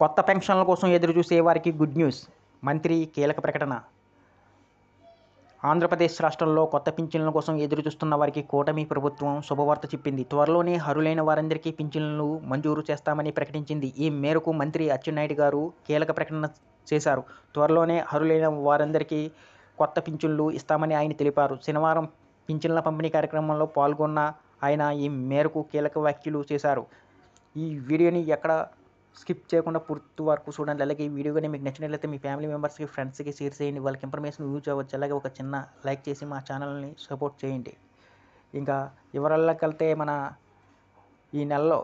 కొత్త పెన్షన్ల కోసం ఎదురుచూసే వారికి గుడ్ న్యూస్. మంత్రి కీలక ప్రకటన. ఆంధ్రప్రదేశ్ రాష్ట్రంలో కొత్త పింఛన్ల కోసం ఎదురుచూస్తున్న వారికి కూటమి ప్రభుత్వం శుభవార్త చెప్పింది. త్వరలోనే అర్హులైన వారందరికీ పింఛన్లు మంజూరు చేస్తామని ప్రకటించింది. ఈ మేరకు మంత్రి అచ్చెన్నాయుడు గారు కీలక ప్రకటన చేశారు. త్వరలోనే అర్హులైన వారందరికీ కొత్త పింఛన్లు ఇస్తామని ఆయన తెలిపారు. శనివారం పింఛన్ల పంపిణీ కార్యక్రమంలో పాల్గొన్న ఆయన ఈ మేరకు కీలక వ్యాఖ్యలు చేశారు. ఈ వీడియోని ఎక్కడ స్కిప్ చేయకుండా పూర్తి వరకు చూడండి. అలాగే ఈ వీడియో కానీ మీకు నచ్చినట్లయితే మీ ఫ్యామిలీ మెంబర్స్కి ఫ్రెండ్స్కి షేర్ చేయండి. వాళ్ళకి ఇన్ఫర్మేషన్ యూజ్ అవ్వచ్చు. అలాగే ఒక చిన్న లైక్ చేసి మా ఛానల్ని సపోర్ట్ చేయండి. ఇంకా వివరాల్లోకి వెళ్తే మన ఈ నెలలో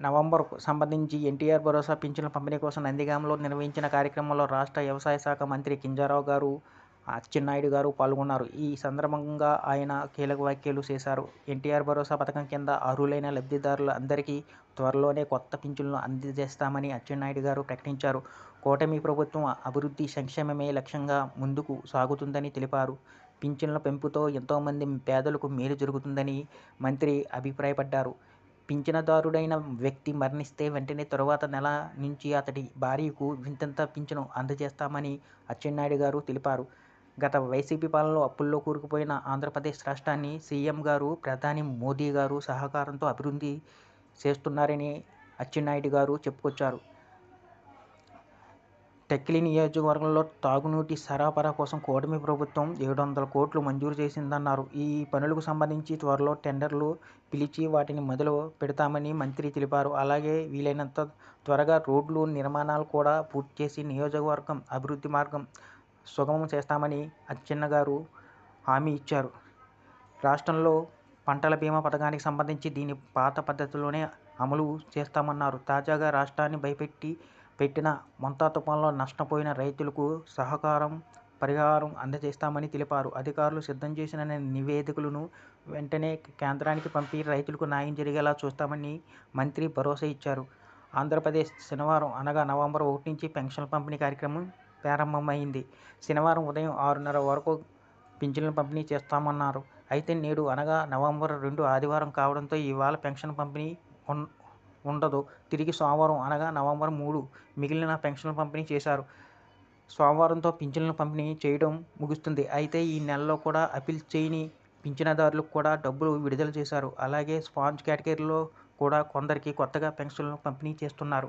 నవంబర్కు సంబంధించి ఎన్టీఆర్ భరోసా పింఛన్ల పంపిణీ కోసం నందిగామలో నిర్వహించిన కార్యక్రమంలో రాష్ట్ర వ్యవసాయ శాఖ మంత్రి కింజారావు గారు అచ్చెన్నాయుడు గారు పాల్గొన్నారు. ఈ సందర్భంగా ఆయన కీలక వ్యాఖ్యలు చేశారు. ఎన్టీఆర్ భరోసా పథకం కింద అర్హులైన లబ్ధిదారులు అందరికీ త్వరలోనే కొత్త పింఛన్లు అందజేస్తామని అచ్చెన్నాయుడు గారు ప్రకటించారు. కూటమి ప్రభుత్వం అభివృద్ధి సంక్షేమమే లక్ష్యంగా ముందుకు సాగుతుందని తెలిపారు. పింఛన్ల పెంపుతో ఎంతోమంది పేదలకు మేలు జరుగుతుందని మంత్రి అభిప్రాయపడ్డారు. పింఛనదారుడైన వ్యక్తి మరణిస్తే వెంటనే తరువాత నెల నుంచి అతడి భార్యకు వింతంత పింఛను అందజేస్తామని అచ్చెన్నాయుడు గారు తెలిపారు. గత వైసీపీ పాలనలో అప్పుల్లో కూరుకుపోయిన ఆంధ్రప్రదేశ్ రాష్ట్రాన్ని సీఎం గారు ప్రధాని మోదీ గారు సహకారంతో అభివృద్ధి చేస్తున్నారని అచ్చెన్నాయుడు గారు చెప్పుకొచ్చారు. టెక్కిలి నియోజకవర్గంలో తాగునీటి సరఫరా కోసం కూటమి ప్రభుత్వం ఏడు వందల కోట్లు మంజూరు చేసిందన్నారు. ఈ పనులకు సంబంధించి త్వరలో టెండర్లు పిలిచి వాటిని మొదలు పెడతామని మంత్రి తెలిపారు. అలాగే వీలైనంత త్వరగా రోడ్లు నిర్మాణాలు కూడా పూర్తి చేసి నియోజకవర్గం అభివృద్ధి మార్గం సుగమం చేస్తామని అచ్చెన్న గారు హామీ ఇచ్చారు. రాష్ట్రంలో పంటల బీమా పథకానికి సంబంధించి దీని పాత పద్ధతిలోనే అమలు చేస్తామన్నారు. తాజాగా రాష్ట్రాన్ని భయపెట్టి పెట్టిన మొంతా తుఫాన్లో నష్టపోయిన రైతులకు సహకారం పరిహారం అందజేస్తామని తెలిపారు. అధికారులు సిద్ధం చేసిన నివేదికలను వెంటనే కేంద్రానికి పంపి రైతులకు న్యాయం జరిగేలా చూస్తామని మంత్రి భరోసా ఇచ్చారు. ఆంధ్రప్రదేశ్ శనివారం అనగా నవంబర్ ఒకటి నుంచి పెన్షన్ పంపిణీ కార్యక్రమం ప్రారంభమైంది. శనివారం ఉదయం ఆరున్నర వరకు పింఛన్లు పంపిణీ చేస్తామన్నారు. అయితే నేడు అనగా నవంబర్ రెండు ఆదివారం కావడంతో ఇవాళ పెన్షన్ పంపిణీ ఉండదు. తిరిగి సోమవారం అనగా నవంబర్ మూడు మిగిలిన పెన్షన్లు పంపిణీ చేశారు. సోమవారంతో పింఛన్ల పంపిణీ చేయడం ముగుస్తుంది. అయితే ఈ నెలలో కూడా అప్పీల్ చేయని పింఛనదారులకు కూడా డబ్బులు విడుదల చేశారు. అలాగే స్పాంజ్ కేటగిరీలో కూడా కొందరికి కొత్తగా పెన్షన్లు పంపిణీ చేస్తున్నారు.